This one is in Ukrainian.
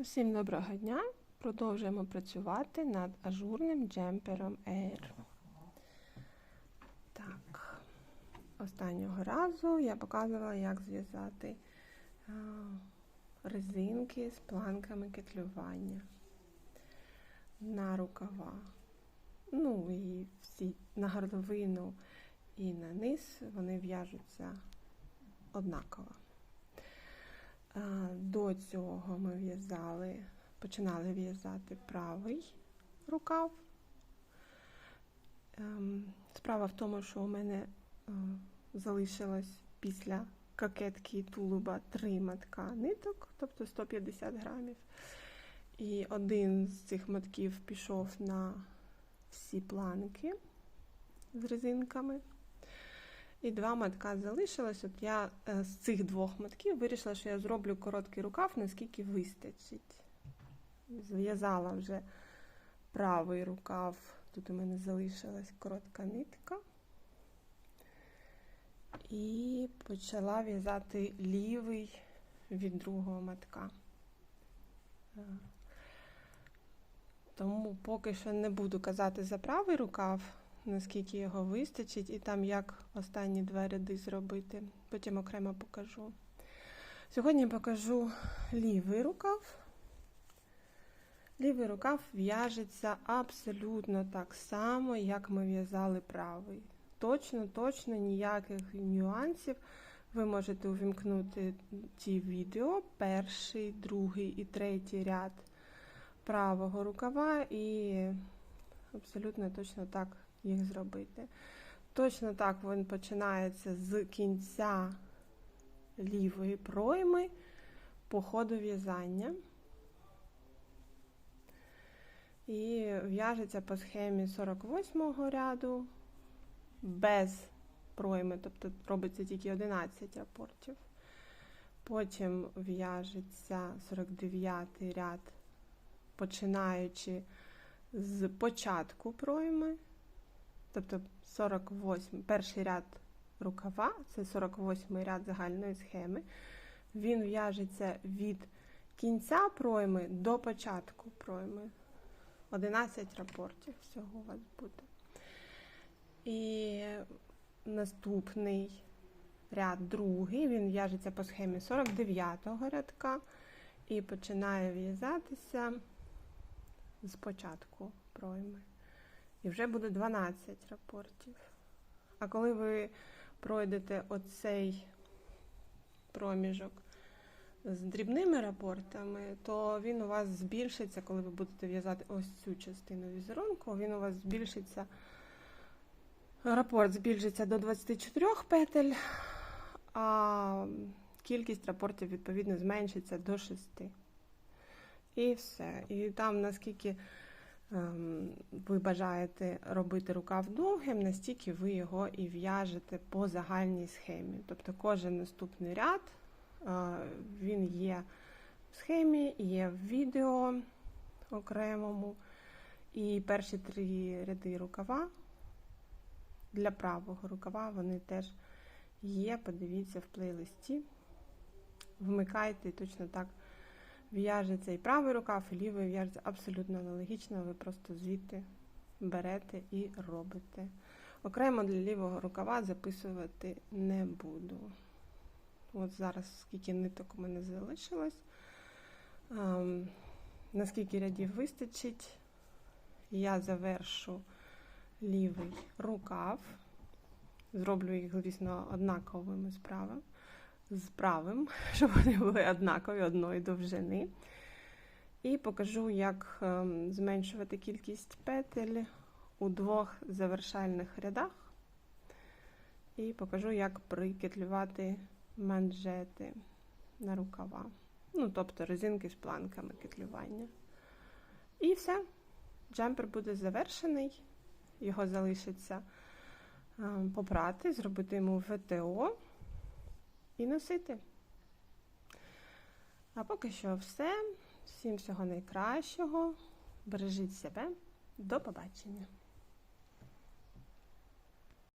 Всім доброго дня! Продовжуємо працювати над ажурним джемпером Air. Так, останнього разу я показувала, як зв'язати резинки з планками кетлювання на рукава. Ну і всі на горловину і на низ вони в'яжуться однаково. До цього ми в'язали, починали в'язати правий рукав. Ем, Справа в тому, що у мене е, залишилось після кокетки і тулуба три матка ниток, тобто 150 грамів. І один з цих матків пішов на всі планки з резинками. І два матка залишилось. От я е, з цих двох матків вирішила, що я зроблю короткий рукав, наскільки вистачить. Зв'язала вже правий рукав. Тут у мене залишилась коротка нитка. І почала в'язати лівий від другого матка. Е, Тому поки що не буду казати за правий рукав наскільки його вистачить, і там як останні два ряди зробити. Потім окремо покажу. Сьогодні покажу лівий рукав. Лівий рукав в'яжеться абсолютно так само, як ми в'язали правий. Точно, точно ніяких нюансів. Ви можете увімкнути ті відео, перший, другий і третій ряд правого рукава, і абсолютно точно так їх зробити. Точно так він починається з кінця лівої пройми по ходу в'язання. І в'яжеться по схемі 48-го ряду без пройми, тобто робиться тільки 11 рапортів. Потім в'яжеться 49-й ряд, починаючи з початку пройми. Тобто 48, перший ряд рукава, це 48 ряд загальної схеми. Він в'яжеться від кінця пройми до початку пройми. 11 рапортів всього у вас буде. І наступний ряд другий, він в'яжеться по схемі 49-го рядка і починає в'язатися з початку пройми. І вже буде 12 рапортів. А коли ви пройдете оцей проміжок з дрібними рапортами, то він у вас збільшиться, коли ви будете в'язати ось цю частину візерунку, він у вас збільшиться, рапорт збільшиться до 24 петель, а кількість рапортів, відповідно, зменшиться до 6. І все. І там наскільки ви бажаєте робити рукав довгим, настільки ви його і в'яжете по загальній схемі. Тобто кожен наступний ряд він є в схемі, є в відео окремому. І перші три ряди рукава для правого рукава вони теж є. Подивіться в плейлисті. Вмикайте і точно так в'яжеться і правий рукав, і лівий в'яжеться абсолютно аналогічно, ви просто звідти берете і робите. Окремо для лівого рукава записувати не буду. От зараз скільки ниток у мене залишилось. Ем, наскільки рядів вистачить, я завершу лівий рукав. Зроблю їх, звісно, однаковими справами з правим, щоб вони були однакові одної довжини. І покажу, як ем, зменшувати кількість петель у двох завершальних рядах. І покажу, як прикетлювати манжети на рукава. Ну, тобто резинки з планками кетлювання. І все. Джемпер буде завершений. Його залишиться ем, попрати, зробити йому ВТО і носити. А поки що все. Всім всього найкращого. Бережіть себе. До побачення!